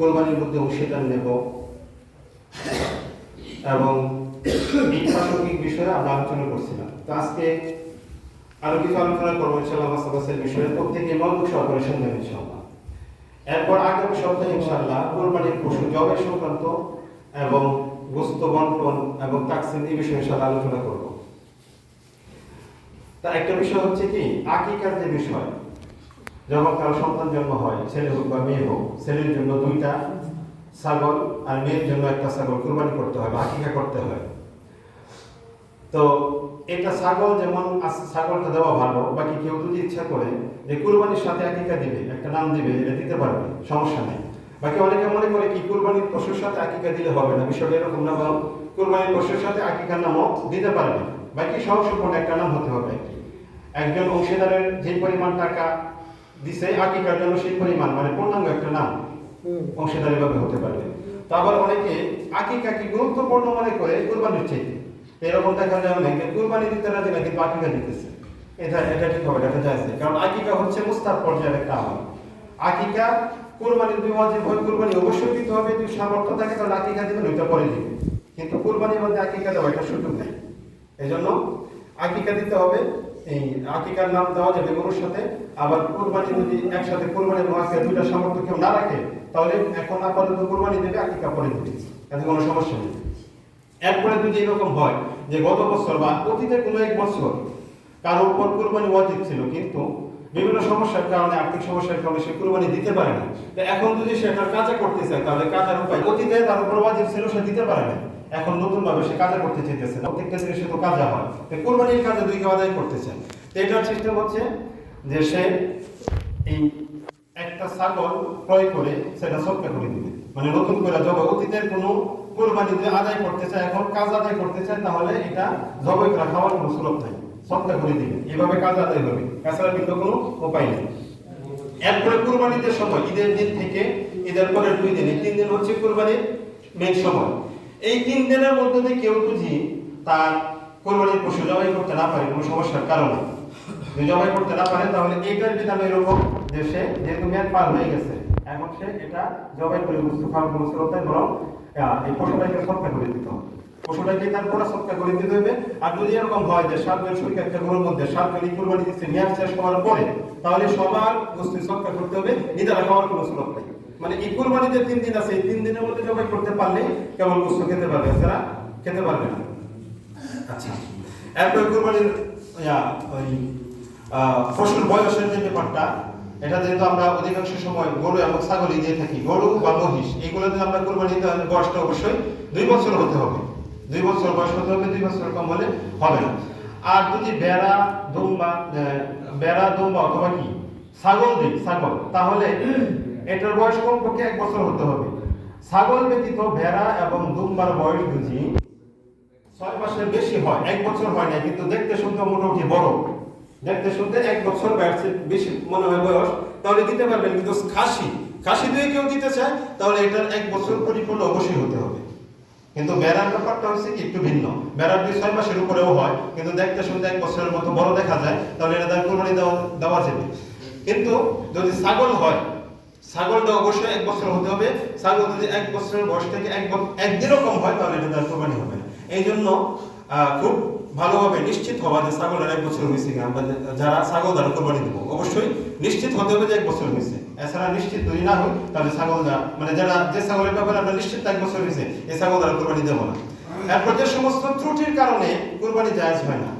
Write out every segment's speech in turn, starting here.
কোরবানির মধ্যে অংশীদার নেব। এবং প্রাসঙ্গিক বিষয়ে আমরা আলোচনা করছিলাম। তো আজকে আরও কিছু আলোচনা করব ইনশাল্লাহ বিষয়ে। প্রত্যেকে মনোযোগ শুনবেন ইনশাল্লাহ এরপর আগামী সপ্তাহে ইনশাল্লাহ কোরবানির পশু জবের সংক্রান্ত এবং গোস্ত বন্টন এবং তাকসিম এই বিষয়ে ইনশাল্লাহ আলোচনা করব। তা একটা বিষয় হচ্ছে কি, আকিকার যে বিষয় যখন কারও সন্তান জন্ম হয়, ছেলে হোক বা মেয়ে হোক, ছেলের জন্য দুইটা ছাগল আর মেয়ের জন্য একটা ছাগল কুরবানি করতে হয় বা আকিকা করতে হয়। তো এটা ছাগল যেমন ছাগলটা দেওয়া ভালো, বাকি কেউ যদি ইচ্ছা করে যে কুরবানির সাথে আকিকা দিবে, একটা নাম দিবে, এটা দিতে পারবে, সমস্যা নেই। বাকি অনেকে মনে করে কি কুরবানির পশুর সাথে আকিকা দিলে হবে না, বিষয়টা এরকম না, বরং কুরবানির পশুর সাথে আকিকার নামও দিতে পারবে। বাকি সহ সম্পূর্ণ একটা নাম হতে হবে। একজন অংশীদারের যে পরিমাণ টাকা দিছে আকিকার জন্য সেই পরিমাণ মানে পূর্ণাঙ্গ একটা নাম অংশীদারি ভাবে হতে পারবে তো আবার অনেকে আকিকাকে গুরুত্বপূর্ণ মনে করে? কুরবানির চাইতে। এরকম দেখা যায় অনেকে কুরবানি দিতে রাজি না কিন্তু আকিকা দিতেছে? এটা এটা ঠিক হবে দেখা যায় কারণ আকিকা হচ্ছে মুস্তার পর্যায়ের একটা আমল। আকিকা কুরবানি দুই ওয়াজিব হয় কুরবানি অবশ্যই দিতে হবে যদি সামর্থ্য থাকে তাহলে আকিকা দিবেন ওইটা পরে দিবেন। কিন্তু কুরবানির মধ্যে আকিকা দেওয়া এটা সুযোগ নেই। এই জন্য আকিকা দিতে হবে এই আকিকার নাম দেওয়া যাবে গরুর সাথে, আবার কুরবানি যদি একসাথে কুরবানি দুইটা সামর্থ্য কেউ না রাখে, তাহলে এখন আপাতত কুরবানি দেবে আকিকা পরে দেবে। তাতে কোনো সমস্যা নেই। এরপরে যদি এরকম হয় যে গত বছর বা অতীতে কোনো এক বছর কারোর উপর কুরবানি ওয়াজিব ছিল, কিন্তু বিভিন্ন সমস্যার কারণে, আর্থিক সমস্যার কারণে সে কুরবানি দিতে পারে না। এখন যদি সে একটা কাজা করতে চায়, তাহলে কাজের উপায় অতীতে তার উপর ছিল, সে দিতে পারে না। এখন নতুন ভাবে সে কাজা করতে চাইতেছে প্রত্যেকটা জিনিসে তো কাজা হয়। কুরবানির কাজে দুই কেউ আদায় করতে চায়। তো এটার সিস্টেম হচ্ছে যে সে এই একটা ছাগল ক্রয় করে সেটা সৎকা করে দিবে। মানে নতুন করে জবাই অতীতের কোনো কোরবানি যদি আদায় করতে চায়, এখন কাজ আদায় করতে চায়, তাহলে এটা জবাই করা খাওয়ার কোনো সুলভ নাই। সৎকা করে দিবে। এভাবে কাজ আদায় হবে। তাছাড়া কিন্তু কোনো উপায় নেই। এরপরে কুরবানিদের সময়, ঈদের দিন থেকে, ঈদের পরের দুই দিন, এই তিন দিন হচ্ছে কুরবানির মেন সময়। এই তিন দিনের মধ্যে কেউ বুঝি তার কোরবানির পশু জবাই করতে না পারে, কোনো সমস্যার কারণে। যদি জবাই করতে না পারে, তাহলে এইটার বিধান এরকম যে সে যেহেতু মেয়াদ পার হয়ে গেছে, এখন সে এটা জবাই করে স্রোত নাই বরং এই পশুটাকে সৎকা করে দিতে হবে। পশুটাকে তার পুরো সৎকা করে দিতে হবে। আর যদি এরকম হয় যে সাতজন শরীর একটা গরুর মধ্যে সাতজনই কুরবানি দিচ্ছে মেয়াদ শেষ হওয়ার পরে, তাহলে সবার গোষ্ঠী সৎকা করতে হবে নিজেরা খাওয়ার কোনো স্রোত নাই। মানে এই কুরবানিতে তিন দিন আছে, এই তিন দিনের মধ্যে জবাই করতে পারলে কেবল গোস্ত খেতে পারবে? এছাড়া খেতে পারবে না। আচ্ছা। এরপর কুরবানির ওই পশুর বয়সের যে ব্যাপারটা, এটা যেহেতু আমরা অধিকাংশ সময় গরু এবং ছাগলই দিয়ে থাকি, গরু বা মহিষ, এগুলো যদি আমরা কুরবানি দিতে হলে বয়সটা অবশ্যই দুই বছর হতে হবে। দুই বছর বয়স হতে হবে, দুই বছর কম হলে হবে না। আর যদি বেড়া, দুম্বা বেড়া, দুম্বা অথবা কি? ছাগল দিই, ছাগল, তাহলে এটার বয়স কমপক্ষে এক বছর হতে হবে। ছাগল ব্যতীত ভেড়া এবং দুম্বার বয়স বুঝি ছয় মাসের বেশি হয়, এক বছর হয় না কিন্তু দেখতে শুনতে মোটামুটি বড়। দেখতে শুনতে এক বছর বয়সে বেশি মনে হয় বয়স। তাহলে দিতে পারবেন, কিন্তু খাসি খাসি দিয়ে কেউ দিতে চায়, তাহলে এটার এক বছর পরিপূর্ণ অবশ্যই হতে হবে। কিন্তু বেড়ার ব্যাপারটা হচ্ছে কি, একটু ভিন্ন। বেড়ার দুই ছয় মাসের উপরেও হয়, কিন্তু দেখতে শুনতে এক বছরের মতো বড় দেখা যায়, তাহলে এটা তার কোরবানি দেওয়া দেওয়া যাবে। কিন্তু যদি ছাগল হয় ছাগলটা অবশ্যই এক বছর হতে হবে। ছাগল যদি এক বছরের বয়স থেকে এক কম হয়, তাহলে এটা তার হবে। না এই জন্য খুব ভালোভাবে নিশ্চিত যে ছাগলের এক বছর হয়েছে কিনা যে- যারা ছাগল দেবো, অবশ্যই নিশ্চিত হতে হবে যে এক বছর হয়েছে। এছাড়া নিশ্চিত যদি না হয় তাহলে ছাগল মানে যারা যে ছাগলের ব্যাপারে আমরা নিশ্চিত এক বছর হয়েছে, এই ছাগল দ্বারা কোরবানি দেবো না। এরপর যে সমস্ত ত্রুটির কারণে কোরবানি জায়েজ হয় না।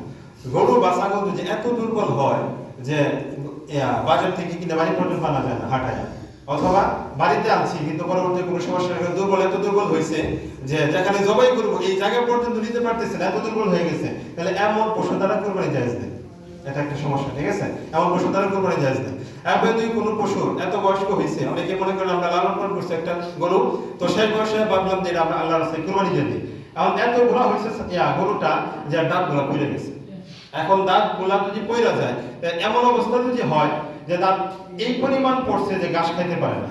গরু বা ছাগল যদি এত দুর্বল হয় যে বাজার থেকে কিনে বাড়ি পর্যন্ত আনা যায় না হাঁটায় অথবা বাড়িতে আনছি, কিন্তু পরবর্তী কোনো সমস্যা দুর্বল, এত দুর্বল হয়েছে যে যেখানে জবাই করব, এই জায়গা পর্যন্ত নিতে পারতেছে না, এত দুর্বল হয়ে গেছে। তাহলে এমন পশু দ্বারা কোরবানি নেই। এটা একটা সমস্যা, ঠিক আছে? এমন পশু দ্বারা কোরবানি নেই। এরপরে দুই কোনো পশু এত বয়স্ক হয়েছে, অনেকে মনে করেন আমরা লালন পালন করছি একটা গরু, তো সেই বয়সে ভাবলাম যে আমরা আল্লাহ রাস্তায় কোরবানি দিয়ে এখন এত ঘোরা হয়েছে গরুটা যে দাঁতগুলা পড়ে গেছে। এখন দাঁতগুলা যদি পইরা যায় এমন অবস্থা যদি হয় যে দাঁত এই পরিমাণ পড়ছে যে ঘাস খাইতে পারে না।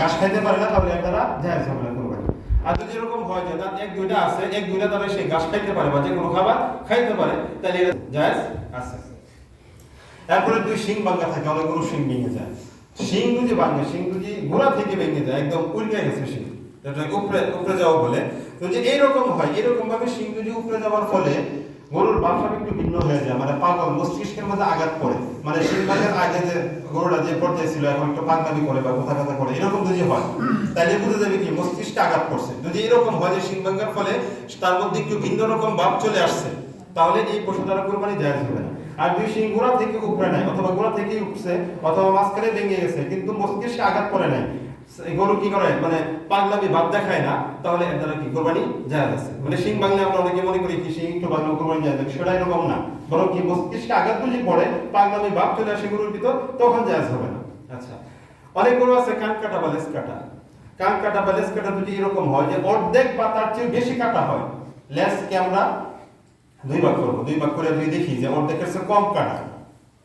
ঘাস খাইতে পারে না, তাহলে আপনারা যায় ঝামেলা করবেন আর যদি এরকম হয় যে দাঁত এক দুইটা আছে, এক দুইটা দ্বারা সে ঘাস খাইতে পারে বা যে কোনো খাবার খাইতে পারে, তাহলে এটা আছে। তারপরে দুই শিং ভাঙ্গা থাকে অনেক গরু শিং ভেঙে যায়। শিং যদি ভাঙে, শিং যদি গোড়া থেকে ভেঙে যায়, একদম উল্টে গেছে শিং। উপরে উপরে যাওয়া বলে। তো যে এইরকম হয় এরকম ভাবে শিং যদি উপরে যাওয়ার ফলে গরুর ব্যবসা একটু ভিন্ন হয়ে যায়। মানে পাগল, মস্তিষ্কের মধ্যে আঘাত পড়ে মানে শিং আগে যে গরুটা যে পর্যায়ে ছিল, এখন একটু পাগলামি করে বা কোথা কথা করে, এরকম যদি হয় তাহলে বুঝে যাবে কি, মস্তিষ্কে আঘাত পড়ছে যদি এরকম হয় যে ভাঙার ফলে তার মধ্যে একটু ভিন্ন রকম ভাব চলে আসছে, তাহলে এই পশু দ্বারা কোরবানি জায়েজ হবে না। আর দুই সিং গোড়া থেকে উপরে নাই, অথবা গোড়া থেকেই উঠছে, অথবা মাঝখানে ভেঙে গেছে, কিন্তু মস্তিষ্কে আঘাত নাই। এই গরু কি করে? মানে পাগলামি ভাব দেখায় না, তাহলে এর দ্বারা কি কোরবানি জায়েজ আছে। মানে শিং বাংলা আমরা অনেকে মনে করি কি শিং, একটু বাংলা কোরবানি জায়েজ আছে, সেটা এরকম না। বরং কি মস্তিষ্কে আঘাত যদি পড়ে, পাগলামি ভাব চলে আসে গরুর ভিতর, তখন জায়েজ হবে না। আচ্ছা অনেক গরু আছে কান কাটা বা লেস কাটা। কান কাটা বা লেস কাটা যদি এরকম হয় যে অর্ধেক বা তার চেয়ে বেশি কাটা হয় লেসকে আমরা দুই ভাগ করব। দুই ভাগ করে দুই দেখি যে অর্ধেকের চেয়ে কম কাটা,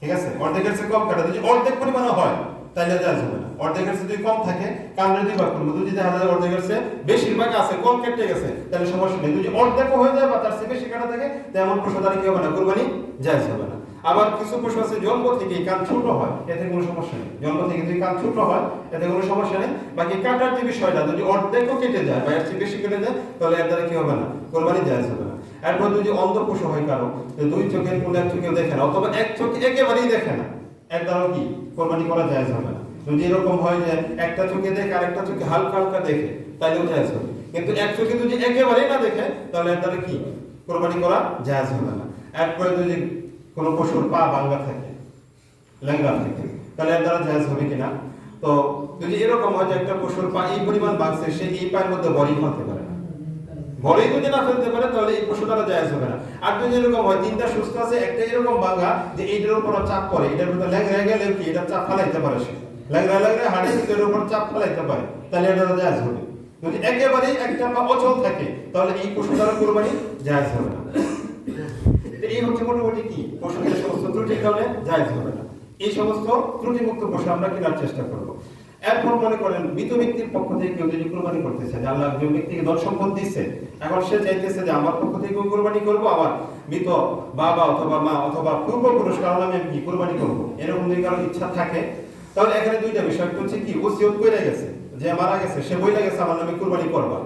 ঠিক আছে? অর্ধেকের চেয়ে কম কাটা, যদি অর্ধেক পরিমাণে হয়, তাহলে জায়জ হবে। অর্ধেকের যদি কম থাকে কামড়ে দুই ভাগ করব যদি দেখা যায় অর্ধেকের চেয়ে বেশিরভাগ আছে কম কেটে গেছে? তাহলে সমস্যা নেই। যদি অর্ধেকও হয়ে যায় বা তার চেয়ে বেশি কাটা থাকে, তেমন পশু দ্বারা কি হবে না? কোরবানি জায়জ হবে না। আবার কিছু পশু আছে, জন্ম থেকে কান ছোট হয়, এতে কোনো সমস্যা নেই। জন্ম থেকে যদি কান ছোট হয়, এতে কোনো সমস্যা নেই। বাকি কাটার যে বিষয়টা, যদি অর্ধেকও কেটে যায় বা এর চেয়ে বেশি কেটে যায়, তাহলে এর দ্বারা কি হবে না? কোরবানি জায়জ হবে না। এরপর যদি অন্ধ পশু হয় কারও দুই চোখের কোন এক চোখেও দেখে না, অথবা এক চোখে একেবারেই দেখে না, এর দ্বারাও কি কোরবানি করা যায় হবে না? যদি এরকম হয় যে একটা চোখে দেখে আর একটা চোখে হালকা হালকা দেখে তাইলেও জায়েজ হবে। কিন্তু এক চোখে যদি একেবারেই না দেখে, তাহলে দ্বারা কি? কোরবানি করা জায়েজ হবে না। এরপরে যদি কোনো পশুর পা ভাঙ্গা থাকে লেঙ্গা থাকে, তাহলে এর দ্বারা জায়েজ হবে কিনা? তো যদি এরকম হয় যে একটা পশুর পা এই পরিমাণ ভাঙছে সে এই পায়ের মধ্যে বড়ি ফেলতে পারে না। যদি না ফেলতে পারে, তাহলে এই পশু দ্বারা জায়েজ হবে না। আর যদি এরকম হয়, তিনটা সুস্থ আছে, একটা এরকম ভাঙা যে এইটার উপর চাপ পড়ে, এটার উপর ল্যাংড়া গেলে কি? এটা চাপ ফালাইতে পারে সে। হাড়ি এর উপর চাপ ফালাইতে পারে। তাহলে এটা হবে। যদি একেবারেই একটা পা অচল থাকে, তাহলে এই কোরবানি হবে না। এই হচ্ছে মোটামুটি কি? সমস্ত কারণে হবে না। এই সমস্ত ত্রুটিমুক্ত পশু আমরা কেনার চেষ্টা করব। এরপর মনে করেন, মৃত ব্যক্তির পক্ষ থেকে কেউ যদি কোরবানি করতেছে যে আল্লাহ যে ব্যক্তিকে সম্পদ দিচ্ছে। এখন সে চাইতেছে যে, আমার পক্ষ থেকে কোরবানি করব আমার মৃত বাবা অথবা মা অথবা পূর্বপুরুষ কারণ আমি কি কোরবানি করব? এরকম যদি কারও ইচ্ছা থাকে তাহলে এখানে দুইটা বিষয়। হচ্ছে কি ওসিয়ত করে গেছে, যে মারা গেছে, সে বইলা গেছে, আমার নামে কুরবানি করবা।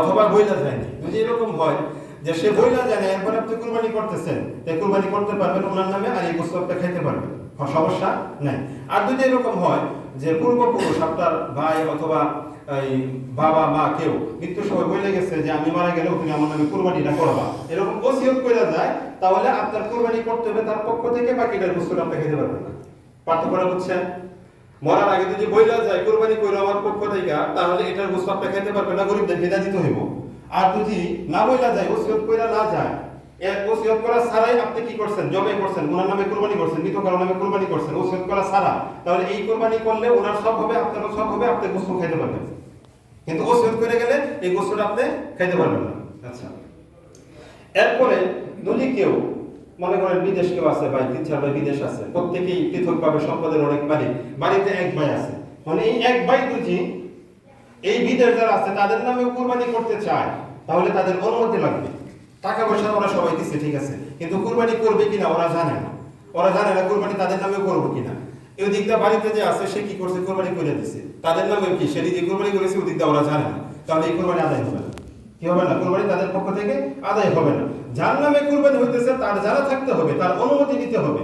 অথবা বইলা যায়নি। যদি এরকম হয় যে সে বইলা জানে এরপরে আপনি কুরবানি করতেছেন তাই কুরবানি করতে পারবেন, ওনার নামে আর এই গোস্ত আপনি খাইতে পারবেন। সমস্যা নাই। আর যদি এরকম হয় যে পূর্বপুরুষ আপনার ভাই অথবা এই বাবা, মা, কেউ মৃত্যুর সময় বলে গেছে যে আমি মারা গেলেও তুমি আমার নামে কুরবানিটা করবা। এরকম ওসিয়ত করে যায়, তাহলে আপনার কুরবানি করতে হবে তার পক্ষ থেকে, বাকিটার গোস্তটা আপনি খেতে পারবেন না। পার্থক্যটা বুঝছেন? মরার আগে যদি বইলা যায়, কোরবানি কইরা আমার পক্ষ থেকে, তাহলে এটার আপনি খেতে পারবেন না, গরিবদের বিদা দিতে হইব। আর যদি না বইলা যায়, ওসিয়ত কইরা না যায় এক ওসিয়ত করা ছাড়াই আপনি কি করছেন? জবে করছেন, ওনার নামে কুরবানি করছেন মৃত কারও নামে কুরবানি করছেন, ওসিয়ত করা ছাড়া। তাহলে এই কুরবানি করলে ওনার সব হবে, আপনারও সব হবে, আপনি গোস্ত খেতে পারবেন। কিন্তু ওসিয়ত করে গেলে এই গোস্তটা আপনি খাইতে পারবেন না। আচ্ছা। এরপরে যদি কেউ মনে করেন বিদেশ কেউ আছে ভাই, তিন চার ভাই বিদেশ আছে, প্রত্যেকেই পৃথকভাবে সম্পদের অনেক মালিক, বাড়িতে এক ভাই আছে। মানে এই এক ভাই দুজি এই বিদেশ যারা আছে, তাদের নামে কুরবানি করতে চায়, তাহলে তাদের অনুমতি লাগবে। টাকা পয়সা ওরা সবাই দিচ্ছে ঠিক আছে। কিন্তু কুরবানি করবে কিনা, ওরা জানে না। ওরা জানে না কুরবানি তাদের নামে করব কিনা। এই দিকটা বাড়িতে যে আছে, সে কি করছে? কোরবানি করে দিছে। তাদের নামে কি? সে নিজে কোরবানি করেছে ওই দিকটা ওরা জানে না। তাহলে এই কোরবানি আদায় হবে। কি হবে তাদের পক্ষ থেকে আদায় হবে না। যার নামে কোরবানি হইতেছে, তার জানা থাকতে হবে, তার অনুমতি নিতে হবে।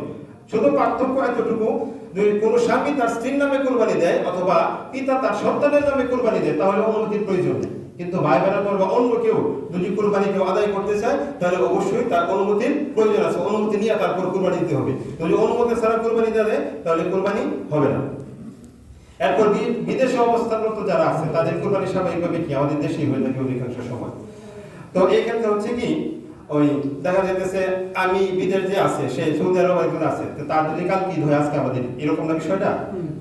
শুধু পার্থক্য এতটুকু যদি কোন স্বামী তার স্ত্রীর নামে কোরবানি দেয় অথবা পিতা তার সন্তানের নামে কোরবানি দেয়, তাহলে অনুমতির প্রয়োজন নেই। কিন্তু ভাই বেড়ানোর বা অন্য কেউ যদি কোরবানি কেউ আদায় করতে চায়, তাহলে অবশ্যই তার অনুমতির প্রয়োজন আছে। অনুমতি নিয়ে তারপর কোরবানি দিতে হবে। যদি অনুমতি ছাড়া কোরবানি দেয় তাহলে কোরবানি হবে না। এরপর বিদেশে অবস্থানরত যারা আছে তাদের কোরবানি স্বাভাবিকভাবে কি? আমাদের দেশেই হয়ে থাকে অধিকাংশ সময়। তো এই ক্ষেত্রে হচ্ছে কি? ওই দেখা যাইতেছে আমি বিদেশ যে আছে সে সৌদি আরব একজন আছে তো তার যদি কাল ঈদ হয় আজকে আমাদের। এরকম না বিষয়টা?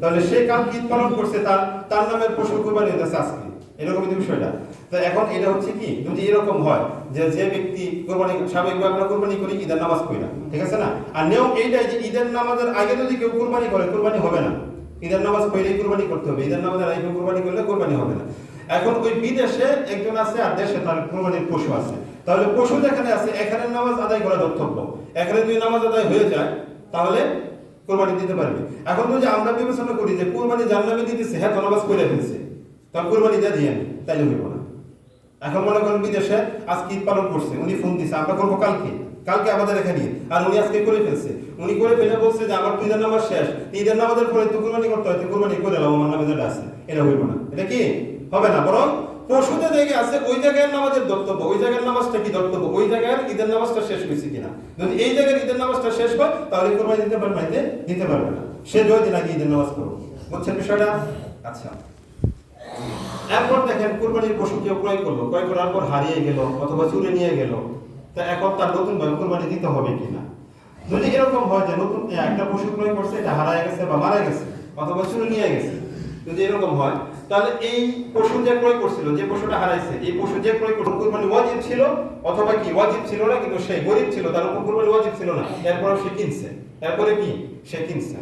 তাহলে সে কাল ঈদ পালন করছে তার তার নামের পশু কোরবানি হইতেছে আজকে এরকম কিন্তু বিষয়টা। তো এখন এটা হচ্ছে কি? যদি এরকম হয় যে যে ব্যক্তি কোরবানি স্বাভাবিকভাবে আমরা কোরবানি করি ঈদের নামাজ পড়ি না ঠিক আছে না? আর নিয়ম এইটাই যে ঈদের নামাজের আগে যদি কেউ কোরবানি করে কোরবানি হবে না। ঈদের নামাজ পড়লেই কোরবানি করতে হবে। ঈদের নামাজের আগে কোরবানি করলে কোরবানি হবে না। এখন ওই বিদেশে একজন আছে আর দেশে তার কোরবানির পশু আছে। তাহলে পশু যেখানে আছে এখানে নামাজ আদায় করা কর্তব্য। এখানে যদি নামাজ আদায় হয়ে যায়, তাহলে কোরবানি দিতে পারবে। এখন তো যে আমরা বিবেচনা করি যে কোরবানি নামে দিতেছে হ্যাঁ তো নামাজ করে ফেলছে। তখন কোরবানি দিয়ে দিয়ে তাইলে হইব না। এখন মনে করেন বিদেশে আজকে ঈদ পালন করছে, উনি ফোন দিছে, আমরা করব কালকে। কালকে আমাদের এখানে আর উনি আজকে করে ফেলছে। উনি করে ফেলে বলছে যে আমার ঈদের নামাজ শেষ। ঈদের নামাজের পরে তো কোরবানি করতে হয়, তো কোরবানি করে এলাম, আমার নামে আছে, এটা হইব না। এটা কি? হবে না। বরং পশুতে জায়গায় আছে, ওই জায়গায় নামাজের দপ্তব্য ওই জায়গার নামাজটা কি দপ্তব্য ওই জায়গার ঈদের নামাজটা শেষ হয়েছে কিনা? যদি এই জায়গার ঈদের নামাজটা শেষ হয়, তাহলে কোরবানি দিতে পারবে না, দিতে পারবে না। সে দিন আগে ঈদের নামাজ করব বুঝছেন বিষয়টা? আচ্ছা। এরপর দেখেন কুরবানির পশু কেউ ক্রয় করল। ক্রয় করার পর হারিয়ে গেল, অথবা চুরে নিয়ে গেল। তা এখন তার নতুন ভাবে কুরবানি দিতে হবে কিনা? যদি এরকম হয় যে নতুন একটা পশু ক্রয় করছে, এটা হারায় গেছে বা মারা গেছে, অথবা চুরে নিয়ে গেছে, যদি এরকম হয়, তাহলে এই পশু যে ক্রয় করছিল, যে পশুটা হারাইছে, এই পশু যে ক্রয় করছিল কুরবানি ওয়াজিব ছিল? অথবা কি ওয়াজিব ছিল না, কিন্তু সে গরিব ছিল, তার উপর কুরবানি ওয়াজিব ছিল না এরপর সে কিনছে। এরপরে কি? সে কিনছে।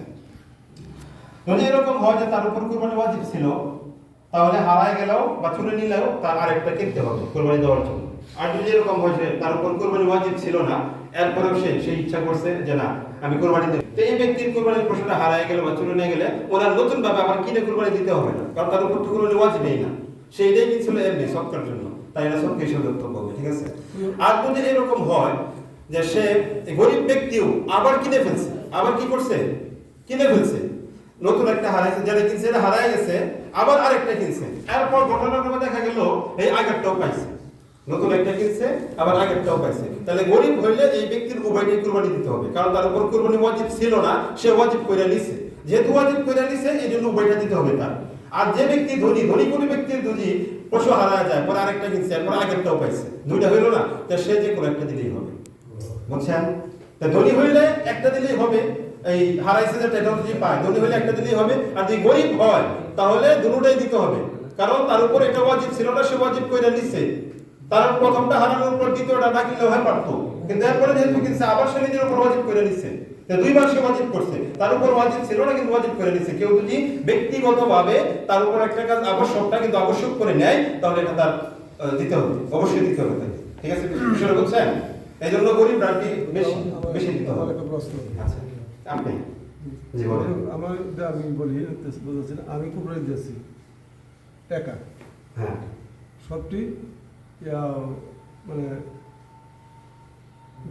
যদি এরকম হয় যে তার উপর কুরবানি ওয়াজিব ছিল, তাহলে হারায় গেলেও বা চুরে নিলেও তার আরেকটা কিনতে হবে, কোরবানি দেওয়ার জন্য। আর যদি এরকম তার উপর কোরবানি ওয়াজিব ছিল না, এরপরেও সে সে ইচ্ছা করছে যে না, আমি কোরবানি দেব। তো এই ব্যক্তির কোরবানির হারায় গেলে বা নিয়ে গেলে ওনার নতুন ভাবে আবার কিনে কোরবানি দিতে হবে না, কারণ তার উপর তো কোরবানি না। কিনছিল এমনি জন্য। তাই হিসেবে ধরতে হবে, ঠিক আছে? আর যদি এরকম হয় যে সে গরিব ব্যক্তিও আবার কিনে ফেলছে, আবার কি করছে? কিনে ফেলছে। নতুন একটা হারাইছে, যেটা কিনছে, এটা গেছে, আবার আরেকটা কিনছে। এরপর ঘটনাক্রমে দেখা গেল এই আগেরটাও পাইছে। নতুন একটা কিনছে, আবার আগেরটাও পাইছে। তাহলে গরিব হইলে এই ব্যক্তির উভয়টাই কুরবানি দিতে হবে, কারণ তার উপর কুরবানি ওয়াজিব ছিল না, সে ওয়াজিব কইরা নিছে। যেহেতু ওয়াজিব কইরা নিছে এই জন্য উভয়টা দিতে হবে তার। আর যে ব্যক্তি ধনী ধনী কোনো ব্যক্তির যদি পশু হারা যায়, পরে আরেকটা কিনছে এরপর আগেরটাও পাইছে। দুইটা হইল না, তা সে যে কোনো একটা দিলেই হবে। বুঝছেন? তা ধনী হইলে একটা দিলেই হবে, এই হারাইছে যেটা, এটাও যদি পায়, ধনী হইলে একটা দিলেই হবে। আর যদি গরিব হয়, তাহলে দুটোটাই দিতে হবে। কারণ তার উপর এটা ওয়াজিব ছিল না, সে ওয়াজিব কইরা নিছে। তার প্রথমটা হারানোর পর দ্বিতীয়টা না কিনলেও হয় পারতো কিন্তু এরপরে যেহেতু কিনছে আবার সে নিজের উপর ওয়াজিব করে নিচ্ছে। দুইবার সে ওয়াজিব করছে। তার উপর ওয়াজিব ছিল না কিন্তু ওয়াজিব করে নিচ্ছে। কেউ যদি ব্যক্তিগতভাবে তার উপর একটা কাজ আবশ্যকটা কিন্তু আবশ্যক করে নেয় তাহলে এটা তার দিতে হবে। অবশ্যই দিতে হবে ঠিক আছে? বিষয়টা বুঝছেন? এই জন্য গরিব রাখি বেশি বেশি দিতে হবে। আচ্ছা আপনি? আমার আমি বলি বুঝাচ্ছি আমি কুবরাই দিয়েছি। একা। হ্যাঁ। সবটি মানে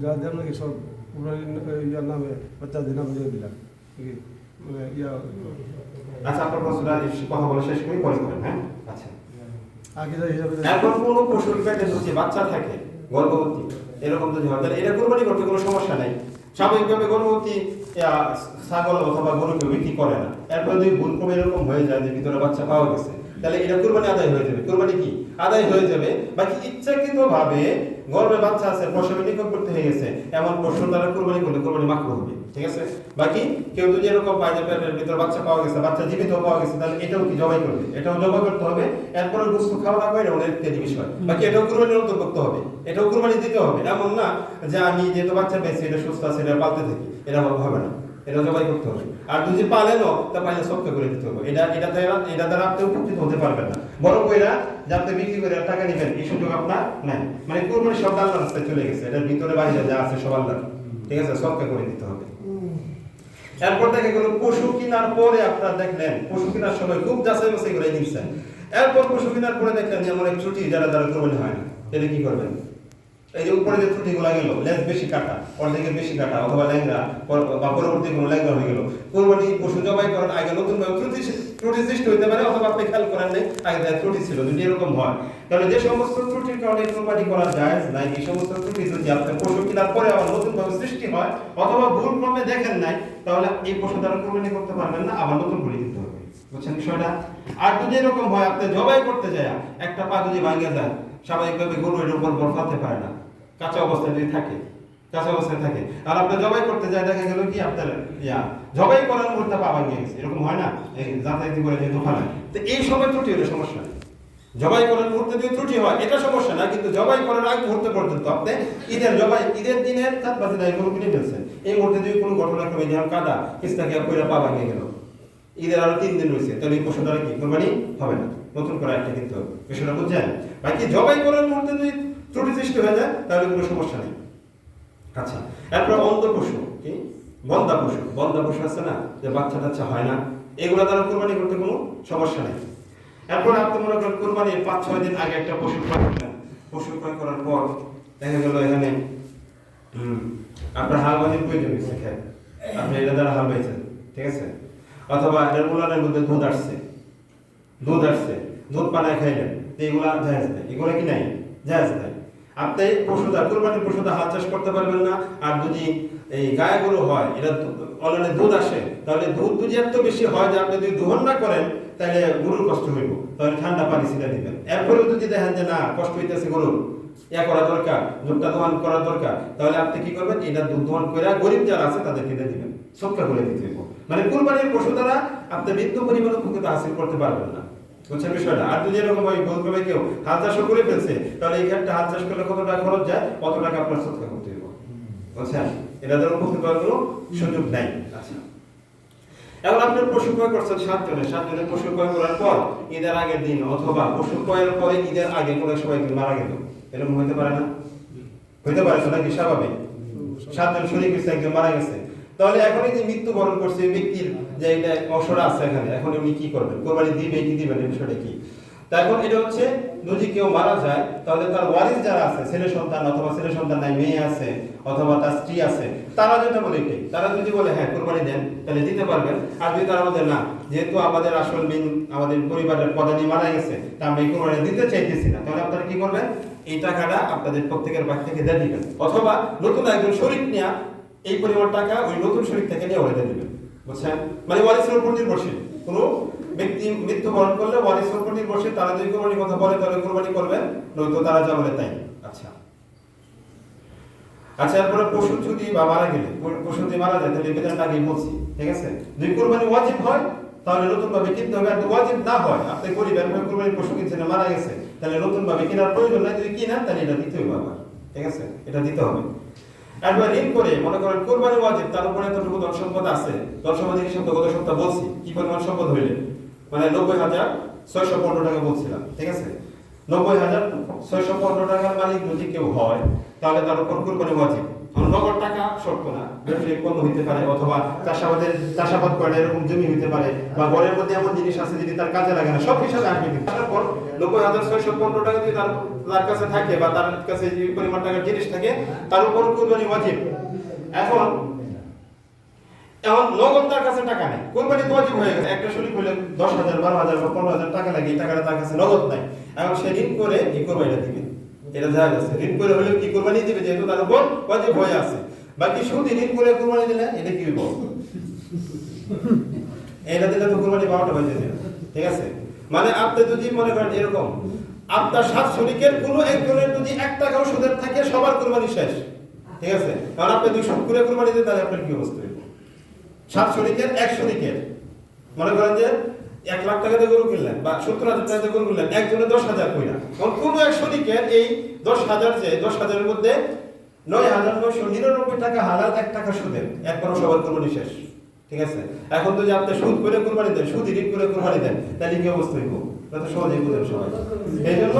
যা দেন নাকি সব ইয়ার নামে বাচ্চাদের নামে দিয়ে দিলাম। মানে ইয়া আচ্ছা আপনার প্রশ্নটা কথা বলে শেষ করি করেন হ্যাঁ? আচ্ছা। আগে হিসাবে এখন কোনো পশুর পেটে যদি বাচ্চা থাকে গর্ভবতী এরকম যদি হয় তাহলে এটা কোরবানি করতে কোনো সমস্যা নেই। স্বাভাবিকভাবে গর্ভবতী ছাগল অথবা গরুকে বিক্রি করে না। এরপর যদি ভুল এরকম হয়ে যায় যে ভিতরে বাচ্চা পাওয়া গেছে তাহলে এটা কোরবানি আদায় হয়ে যাবে। কোরবানি কি? আদায় হয়ে যাবে। বাকি ইচ্ছাকৃত ভাবে গর্ভে বাচ্চা আছে প্রসবে নিকটবর্তী হয়ে গেছে। এমন পশু দ্বারা কোরবানি করলে কোরবানি মাকরু হবে ঠিক আছে? বাকি কেউ যদি এরকম যে পেটের ভিতরে বাচ্চা পাওয়া গেছে বাচ্চা জীবিত পাওয়া গেছে তাহলে এটাও কি জবাই করবে? এটাও জবাই করতে হবে। এরপরে গোস্ত খাওয়া না করে ওদের ইত্যাদি বিষয়। বাকি এটাও কুরবানির অন্তর্ভুক্ত হবে। এটাও কুরবানি দিতে হবে। এমন না যে আমি যেহেতু বাচ্চা পেয়েছি এটা সুস্থ আছে এটা পালতে থাকি। এটা আমার হবে না। এটা জবাই করতে হবে। আর যদি পালেনও তা পাইলে সবকে করে দিতে হবে। এটা এটা দ্বারা এটা দ্বারা আপনি উপকৃত হতে পারবেন না। বড় কইরা যাতে বিক্রি করে টাকা নেবেন, এই সুযোগ আপনার নাই। মানে কোরবানি সব আল্লাহর রাস্তায় চলে গেছে, এটার ভিতরে বাইরে যা আছে সব আল্লাহ ঠিক আছে? সবকে করে দিতে হবে। এরপর দেখে গেল পশু কেনার পরে আপনারা দেখলেন, পশু কেনার সময় খুব যাচাই বাছাই করে নিচ্ছেন। এরপর পশু কেনার পরে দেখলেন যে আমার এক ছুটি যারা যারা কোরবানি হয় না এটা কি করবেন? এই যে উপরে যে ত্রুটিগুলো গেল, লেজ বেশি কাটা, অর্ধেকের বেশি কাটা, অথবা পর- বা পরবর্তী কোনো ল্যাংরা হয়ে গেল। কোরবানি পশু জবাই করার আগে নতুন ভাবে ত্রুটি ত্রুটি সৃষ্টি পারে, অথবা আপনি খেয়াল করেন আগে তার ত্রুটি ছিল, যদি এরকম হয়। তাহলে যে সমস্ত ত্রুটির কারণে কোরবানি করা যায় নাই, এই সমস্ত ত্রুটি যদি পশু কেনার পরে আবার নতুন ভাবে সৃষ্টি হয়, অথবা ভুল ক্রমে দেখেন নাই, তাহলে এই পশু দ্বারা কোরবানি করতে পারবেন না, আবার নতুন করে দিতে হবে। বুঝছেন বিষয়টা? আর যদি এরকম হয়, আপনি জবাই করতে যায়, একটা পা যদি ভাঙে যায়, স্বাভাবিকভাবে গরু এর উপর বর ফাতে পারে না। কাঁচা অবস্থায় যদি থাকে, কাঁচা অবস্থায় থাকে আর আপনি জবাই করতে যায়, দেখা গেল কি আপনার ইয়া, জবাই করার মুহূর্তে পা ভাঙিয়ে গেছে, এরকম হয় না? করে তো এই সময় ত্রুটি হলে সমস্যা জবাই করার মুহূর্তে যদি ত্রুটি হয়, এটা সমস্যা না, কিন্তু জবাই করার আগ মুহূর্তে পর্যন্ত আপনি ঈদের জবাই, ঈদের দিনের পাঁচে দায় গরু কিনে ফেলছেন। এই মুহূর্তে যদি কোনো ঘটনাক্রমে যেমন কাদা কিস্তাকে কইরা পা গেল। ঈদের আরও তিন দিন রয়েছে তাহলে এই পশু দ্বারা কি, কোরবানি হবে না। নতুন করে একটা কিনতে বিষয়টা বুঝছেন? বাকি জবাই করার মুহূর্তে যদি ত্রুটি সৃষ্টি হয়ে যায়, তাহলে কোনো সমস্যা নেই। আচ্ছা এরপর অন্ধ পশু কি? বন্ধা পশু বন্ধা পশু আছে না, যে বাচ্চা টাচ্চা হয় না। এগুলো দ্বারা কোরবানি করতে কোনো সমস্যা নেই। এরপর আপনি মনে করেন কোরবানির পাঁচ, ছয় দিন আগে একটা পশু ক্রয় করলেন। পশু ক্রয় করার পর দেখা গেল এখানে আপনার হাল বাজির প্রয়োজন হয়েছে, খেয়ে। আপনি এটা দ্বারা হাল বাইছেন ঠিক আছে? অথবা এটার উলানের মধ্যে দুধ আসছে। দুধ আসছে, দুধ পানায় খাইলেন। তো এগুলা জায়েজ নেই। এগুলো কি নাই? জায়েজ নাই। আপনি পশুদা কোরবানির পশুদা চাষ করতে পারবেন না। আর যদি এই হয়, এটা দুধ আসে, তাহলে দুধ এত বেশি হয় যে আপনি যদি না করেন, তাহলে গরুর কষ্ট হইব। তাহলে ঠান্ডা পানি দিবেন। এরপরেও যদি দেখেন যে না, কষ্ট হইতেছে গরুর ইয়া করা দরকার, দুধটা দোহন করা দরকার, তাহলে আপনি কি করবেন? এটা দুধ দোহন করে গরিব যারা আছে তাদেরকে দিয়ে দিবেন। সবকা করে দিতে মানে কোরবানির পশু দ্বারা আপনি বিন্দু পরিমাণ উপকৃত হাসিল করতে পারবেন না। বুঝছেন বিষয়টা? আর যদি এরকম হয়, বলতে হবে কেউ হাল চাষও করে ফেলছে, তাহলে এই ক্ষেত্রে হাল চাষ করলে কত টাকা খরচ যায়? কত টাকা আপনার সৎকা করতে হইব? বুঝছেন? এটা দ্বারা উপকৃত হওয়ার কোনো সুযোগ নাই। আচ্ছা। এখন আপনি পশু ক্রয় করছেন সাত জনে সাত জনে পশু ক্রয় করার পর, ঈদের আগের দিন অথবা পশু ক্রয়ের পরে ঈদের আগে কোনো সবাই মারা গেল? এরকম হইতে পারে না? হইতে পারে নাকি? স্বাভাবিক। সাতজন শরীর একজন মারা গেছে। তাহলে এখন এই যে মৃত্যুবরণ করছে ব্যক্তির যে এটা অসরা আছে এখানে, এখন উনি কি করবেন? কোরবানি দিবে কি দিবেন এই বিষয়টা কি? এখন এটা হচ্ছে, যদি কেউ মারা যায়, তাহলে তার ওয়ারিস যারা আছে, ছেলে সন্তান অথবা ছেলে সন্তান নাই, মেয়ে আছে, অথবা তার স্ত্রী আছে, তারা যেটা বলে এটাই তারা যদি বলে হ্যাঁ কোরবানি দেন, তাহলে দিতে পারবেন। আর যদি তারা বলে, না, যেহেতু আমাদের আসল মেন আমাদের পরিবারের প্রধানই মারা গেছে, তা আমরা এই কোরবানি দিতে চাইতেছি না, তাহলে আপনারা কি করবেন? এই টাকাটা আপনাদের প্রত্যেকের বাড়ি থেকে দিয়ে দিবেন। অথবা নতুন একজন শরীর নিয়ে এই পরিমাণ টাকা ওই নতুন শরীর থেকে নিয়ে দিয়ে দিবেন। বুঝছেন? মানে ওয়ারিসের উপর নির্ভরশীল কোনো ব্যক্তি মৃত্যুবরণ করলে ওয়ারিসের উপর নির্ভরশীল তারা যদি কোরবানির কথা বলে, তাহলে কোরবানি করবেন, নয়তো তারা যা বলে তাই। আচ্ছা। আচ্ছা এরপরে পশু যদি বা মারা গেলে, পশু যদি মারা যায়, তাহলে বেতনটা আগেই বলছি, ঠিক আছে? যদি কোরবানি ওয়াজিব হয়, তাহলে নতুন ভাবে কিনতে হবে। আর ওয়াজিব না হয়, আপনি গরিবের ভাবে কোরবানি পশু কিনছেন মারা গেছে, তাহলে নতুন ভাবে কেনার প্রয়োজন নাই। যদি কিনেন, তাহলে এটা দিতে হবে আবার, ঠিক আছে? এটা দিতে হবে। একবার ঋণ করে, মনে করেন কোরবানি ওয়াজিব, তার উপরে এতটুকু ধন সম্পদ আছে। ধন সম্পদ হিসেবে গত সপ্তাহ বলছি, কি পরিমাণ সম্পদ হইলে? মানে নব্বই হাজার ছয়শো পনেরো টাকা বলছিলাম, ঠিক আছে? নব্বই হাজার ছয়শো পনেরো টাকার মালিক যদি কেউ হয়, তাহলে তার উপর কোরবানি ওয়াজিব। নগদ টাকা না ব্যবসায়িক পণ্য হইতে পারে অথবা চাষাবাদের চাষাবাদ করে এরকম জমি হইতে পারে বা ঘরের মধ্যে এমন জিনিস আছে যদি তার কাজে লাগে না, সব হিসাবে আসবে তারপর নব্বই হাজার ছয়শো পনেরো টাকা যদি তার কাছে থাকে বা তার কাছে যে পরিমাণ টাকার জিনিস থাকে, তার উপর এখন এখন নগদ তার কাছে টাকা নেই। তো ওয়াজিব হয়ে গেছে? একটা শরীর হলে দশ হাজার, বারো হাজার বা পনেরো হাজার টাকা লাগে, এই টাকাটা তার কাছে নগদ নাই। এখন সে ঋণ করে এই কোরবানিটা দিবে। এটা ঋণ করে হলে কি কোরবানি দিবে? যেহেতু তার উপর হয়ে আছে। বাকি শুধু ঋণ করে কোরবানি দিলে এটা কি হইব? এটা দিলে তো কোরবানি বারোটা হয়ে যাবে। ঠিক আছে? মানে আপনি যদি মনে করেন এরকম, আপনার সাত শরিকের কোনো একজনের যদি এক টাকাও সুদের থাকে, সবার কোরবানি শেষ। ঠিক আছে? কারণ আপনি দুই সুদ করে কোরবানি দিতে তাহলে আপনার কি অবস্থা সাত শরিকের, এক শরিকের। মনে করেন যে এক লাখ টাকা দিয়ে গরু কিনলেন বা সত্তর হাজার টাকা দিয়ে গরু কিনলেন, একজনে দশ হাজার কইরা। কারণ কোনো এক শরিকের এই দশ হাজার যে দশ হাজারের মধ্যে নয় হাজার নয়শো নিরানব্বই টাকা হালাল, এক টাকা সুদের। একবারও সবার কোরবানি শেষ। ঠিক আছে? এখন তো যে আপনি সুদ করে কোরবানি দেন, সুদ ঋণ করে কোরবানি দেন, তাহলে কি অবস্থা হইব? এটা তো সহজেই বুঝেন সবাই। এই জন্য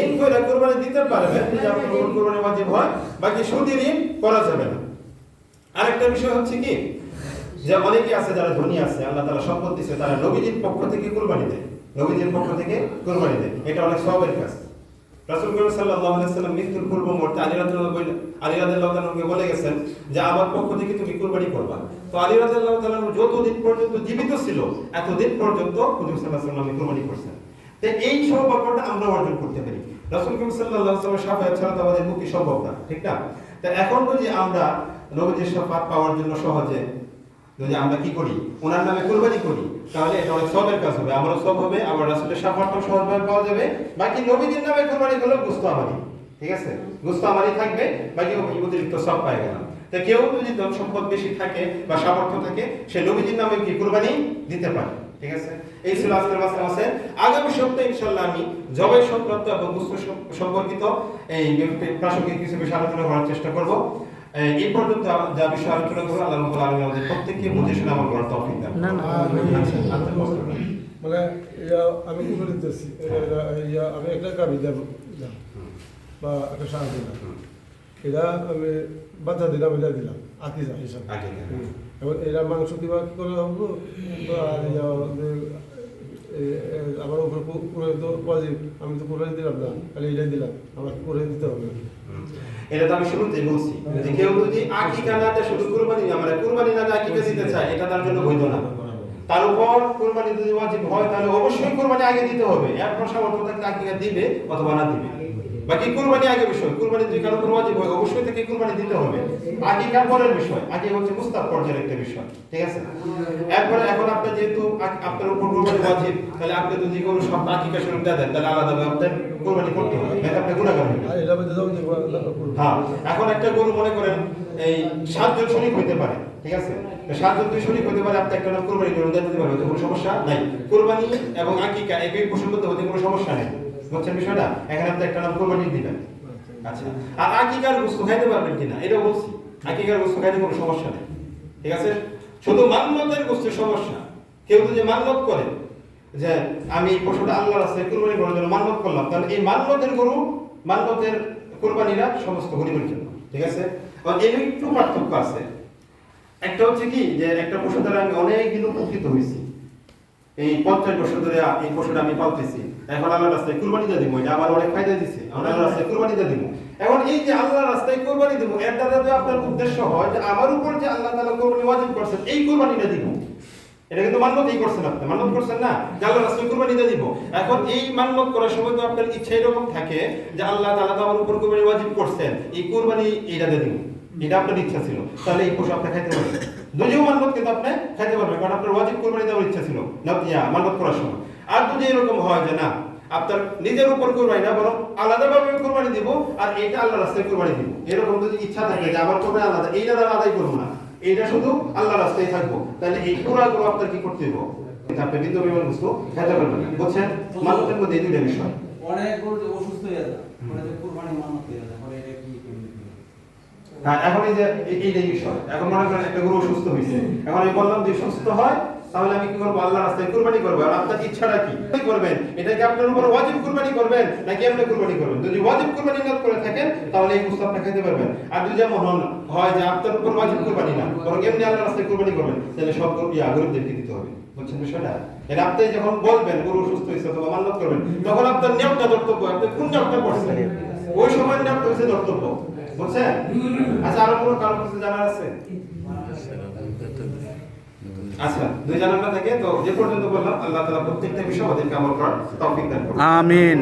ঋণ করে কোরবানি দিতে পারবেন যে আপনার কোরবানি ওয়াজিব হয়, বাকি সুদ ঋণ করা যাবে না। আরেকটা বিষয় হচ্ছে কি? যে অনেকে আছে যারা ধনী আছে, আল্লাহ তাআলা সম্পদ দিছে, তারা নবীজির পক্ষ থেকে কুরবানি দেয়। নবীজির পক্ষ থেকে কুরবানি দেয়। এটা অনেক সবের কাজ। রাসূল করিম সাল্লাল্লাহু আলাইহি সাল্লাম মৃত্যুর পূর্ব মুহূর্তে আলী রাদিয়াল্লাহু বলে আলী রাদিয়াল্লাহু তাআলাকে বলে গেছেন যে, আমার পক্ষ থেকে তুমি কুরবানি করবা। তো আলী রাদিয়াল্লাহু তাআলা যতদিন পর্যন্ত জীবিত ছিল, এতদিন পর্যন্ত হুজুর সাল্লাল্লাহু আলাইহি কুরবানি করছেন। তো এই সৌভাগ্যটা আমরা অর্জন করতে পারি। রাসূল করিম আলাইহি সাল্লামের শাফায়াত ছাড়া তো আমাদের মুক্তি সম্ভব না, ঠিক না? তো এখন যদি আমরা নবীজির শাফাত পাওয়ার জন্য সহজে যদি আমরা কি করি? ওনার নামে কোরবানি করি। তাহলে এটা অনেক সবের কাজ হবে। আমারও সব হবে আমার রাসূলের শাফাতটাও সহজভাবে পাওয়া যাবে। বাকি নবীজির নামে কোরবানি হলো গুস্ত আমারই। ঠিক আছে? গুস্ত আমারই থাকবে, বাকি অতিরিক্ত সব পায় গেলাম। তা কেউ যদি ধন সম্পদ বেশি থাকে বা সামর্থ্য থাকে, সে নবীজির নামে কি কোরবানি দিতে পারে? ঠিক আছে? এই ছিল আজকের মাসে মাসে আগামী সপ্তাহে ইনশাল্লাহ আমি জবাই সংক্রান্ত এবং গুস্ত সম্পর্কিত এই প্রাসঙ্গিক কিছু বিষয় আলোচনা করার চেষ্টা করব। এই পর্যন্ত যা বিষয় আলোচনা করব আল্লাহ রাব্বুল আলামিন আমাদের প্রত্যেককে বুঝে শুনে আমার করার তৌফিক দান না, না। মানে আমি কি করে দিতেছি? আমি একটা গাবি দেব বা একটা সাহায্য দিলাম এটা আমি বাচ্চা দিলাম এটা দিলাম হিসাবে। আকিজা। হুম। এবার এরা মাংস দিবা কি করে হব? যে, এ- আমার উপর কোরআন তো ওয়াজিব। আমি তো কোরআন দিলাম না, খালি এটাই দিলাম। আমার কোরআন দিতে হবে। এটা তো আমি শুরুতেই বলছি। যে কেউ যদি আকিকা না দেয়, শুধু কুরবানি আমরা কুরবানি না দিয়ে, আকিকা দিতে চায় এটা তার জন্য বৈধ না। তার উপর কুরবানি যদি ওয়াজিব হয়, তাহলে অবশ্যই কুরবানি আগে দিতে হবে। এরপর সামর্থ্য থাকলে আকিকা দিবে অথবা না দিবে। বাকি কুরবানি আগে বিষয় কুরবানি যদি কারও উপর ওয়াজিব হয় অবশ্যই তাকে কুরবানি দিতে হবে। আকিকার পরের বিষয় আগে হচ্ছে মুস্তাব পর্যায়ের একটা বিষয় ঠিক আছে? এখন আপনি যেহেতু আপনার উপর কুরবানি ওয়াজিব তাহলে আপনি যদি কোনো সব আকিকা শুরু দেন তাহলে আলাদাভাবে আপনার কুরবানি করতে হবে এটা আপনি গুণাগার হ্যাঁ এখন একটা গরু মনে করেন এই সাতজন শরিক হইতে পারে ঠিক আছে? সাতজন দুই শরিক হইতে পারে আপনি একটা নাম কোরবানি দিতে পারবেন কোনো সমস্যা নাই। কোরবানি এবং আকিকা একই মধ্যে হতে কোনো সমস্যা নেই। বুঝছেন বিষয়টা? এখানে আপনি একটা নাম কোরবানি দিবেন। আচ্ছা। আর আকিকার বস্তু খাইতে পারবেন কিনা? এটা বলছি। আকিকার বস্তু খাইতে কোনো সমস্যা নেই। ঠিক আছে? শুধু মান্যতের বস্তুর সমস্যা। কেউ যদি মান্যত করে যে, আমি পশুটা আল্লাহর আছে কুরবানি করার জন্য মান্যত করলাম, তাহলে এই মান্যতের গরু, মান্যতের কোরবানিরা সমস্ত গরিবের জন্য। ঠিক আছে? এর একটু পার্থক্য আছে। একটা হচ্ছে কি, যে একটা পশু দ্বারা আমি অনেক দিন উপকৃত হয়েছি। এই পঞ্চাশ বছর ধরে এই পশুটা আমি পালতেছি। এখন আল্লাহর রাস্তায় কুরবানি দিয়ে দিব, এটা আমার অনেক ফায়দা দিচ্ছে এখন রাস্তায় কুরবানি দিয়ে দিব। এখন এই যে আল্লাহর রাস্তায় কুরবানি দিব, এর দ্বারা যদি আপনার উদ্দেশ্য হয় যে আমার উপর যে আল্লাহ তাআলা কুরবানি ওয়াজিব করছেন, এই কুরবানিটা দিব। এটা কিন্তু মান্যতই করছেন আপনি, মান্যত করছেন না? যে আল্লাহর রাস্তায় কুরবানি দিয়ে দিব। এখন এই মান্যত করার সময় তো আপনার ইচ্ছা এরকম থাকে যে আল্লাহ তাআলা তো আমার উপর কুরবানি ওয়াজিব করছেন, এই কুরবানি দিয়ে দিব। এটা আপনার ইচ্ছা ছিল। তাহলে এই পশু আপনি খাইতে পারবেন। দুজিও মান্যত কিন্তু আপনি খাইতে পারবেন, কারণ আপনার ওয়াজিব কুরবানি দেওয়ার ইচ্ছা ছিল ইয়া মান্যত করার সময়। আর যদি এরকম হয় যে না, আপনার নিজের উপর কুরবানি না, বরং আলাদাভাবে কুরবানি দিব, আর এইটা আল্লাহর রাস্তায় কুরবানি দিব। এরকম যদি ইচ্ছা থাকে যে আমার কুরবানি আলাদা, এইটা আদায় করব না। এইটা শুধু আল্লাহর রাস্তায় থাকব। তাহলে এই পুরাগুলো আপনার কি করতে হবে এটা আপনি বিদ্যুৎ বিমান বস্তু খেতে পারবেন বুঝছেন? মানুষের মধ্যে দুইটা বিষয়। অনেক অসুস্থ হয়ে যায় কুরবানি মানত হয়ে যায় পরে এটা কি কেমনে কি? হ্যাঁ এখন এই যে, এই- এইটাই বিষয়, এখন মনে করেন একটা গরু অসুস্থ হয়েছে। এখন আমি বললাম যে সুস্থ হয়, তাহলে আমি কি করব? আল্লাহ রাস্তায় কুরবানি করব। আর আপনার ইচ্ছাটা কি? করবেন? এটা কি আপনার উপর ওয়াজিব কুরবানি করবেন, নাকি এমনি কুরবানি করবেন? যদি ওয়াজিব কুরবানি না করে থাকেন, তাহলে এই বস্তু আপনি খেতে পারবেন। আর যদি যেমন হয় যে আপনার উপর ওয়াজিব কুরবানি না, বরং এমনি আল্লাহ রাস্তায় কুরবানি করবেন, তাহলে সব ইয়া গরিবদেরকে দিতে হবে। বুঝছেন বিষয়টা? এটা আপনি যখন বলবেন, গরু সুস্থ হয়েছে অথবা মান্যত করবেন, তখন আপনার নিয়মটা ধর্তব্য আপনি কোন নিয়মটা করছেন? ওই সময় নিয়মটা হচ্ছে ধর্তব্য বুঝছেন? আচ্ছা আরও কোনো কারও কিছু জানার আছে? আচ্ছা দুই জানার না থাকে তো যে পর্যন্ত বললাম আল্লাহ তাআলা প্রত্যেকটা বিষয় আমাদেরকে আমল করার তৌফিক দান করুন। আমিন।